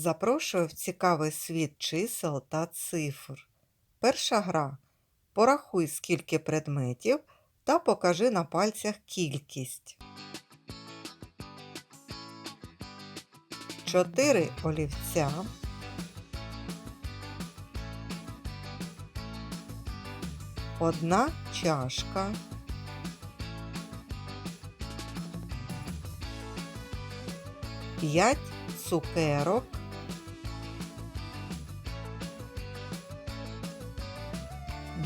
Запрошую в цікавий світ чисел та цифр. Перша гра. Порахуй, скільки предметів та покажи на пальцях кількість. Чотири олівця. Одна чашка. П'ять цукерок.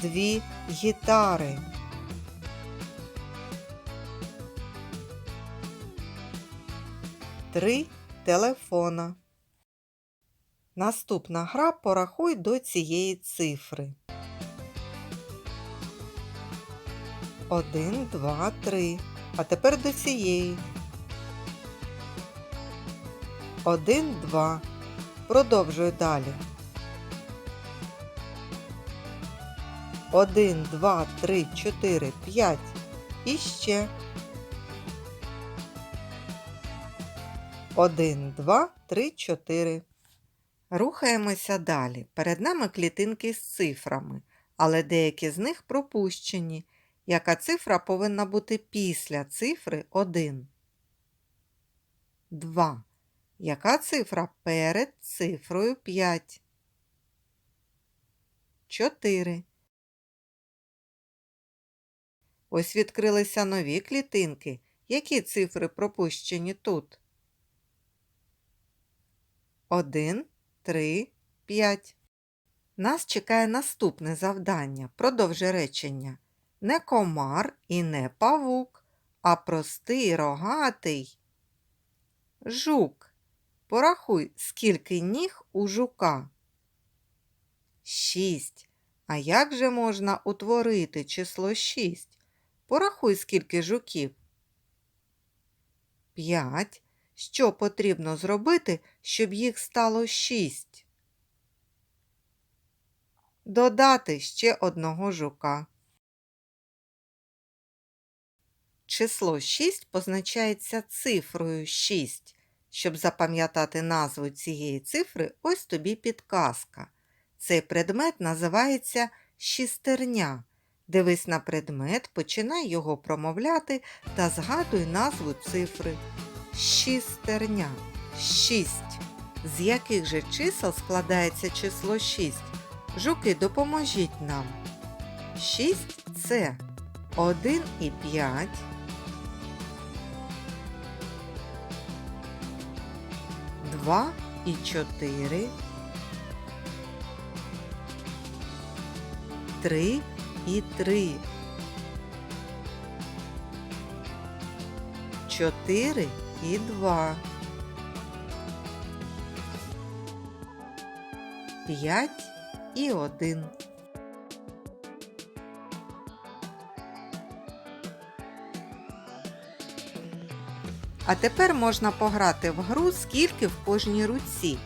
Дві гітари. Три телефона. Наступна гра порахуй до цієї цифри. Один, два, три. А тепер до цієї. Один, два. Продовжуй далі. Один, два, три, чотири, п'ять. І ще. Один, два, три, чотири. Рухаємося далі. Перед нами клітинки з цифрами, але деякі з них пропущені. Яка цифра повинна бути після цифри 1? 2. Яка цифра перед цифрою 5? 4. Ось відкрилися нові клітинки. Які цифри пропущені тут? 1, 3, 5. Нас чекає наступне завдання. Продовжи речення. Не комар і не павук, а простий рогатий. Жук. Порахуй, скільки ніг у жука. Шість. А як же можна утворити число шість? Порахуй, скільки жуків. П'ять. Що потрібно зробити, щоб їх стало шість? Додати ще одного жука. Число 6 позначається цифрою 6. Щоб запам'ятати назву цієї цифри, ось тобі підказка. Цей предмет називається шістерня. Дивись на предмет, починай його промовляти та згадуй назву цифри. Шістерня. 6. З яких же чисел складається число 6? Жуки, допоможіть нам. 6 це 1 і 5. 2 і 4, 3 і 3, 4 і 2, 5 і 1. А тепер можна пограти в гру скільки в кожній руці.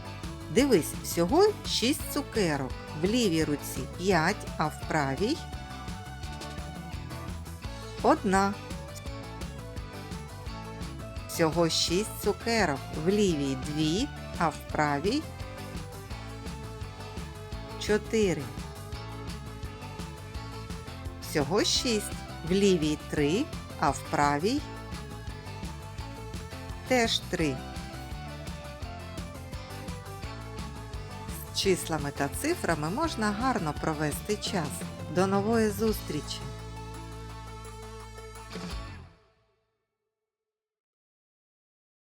Дивись, всього 6 цукерок. В лівій руці 5, а в правій одна. Всього 6 цукерок. В лівій 2, а в правій 4. Всього 6. В лівій 3, а в правій теж 3. З числами та цифрами можна гарно провести час. До нової зустрічі! Thank you.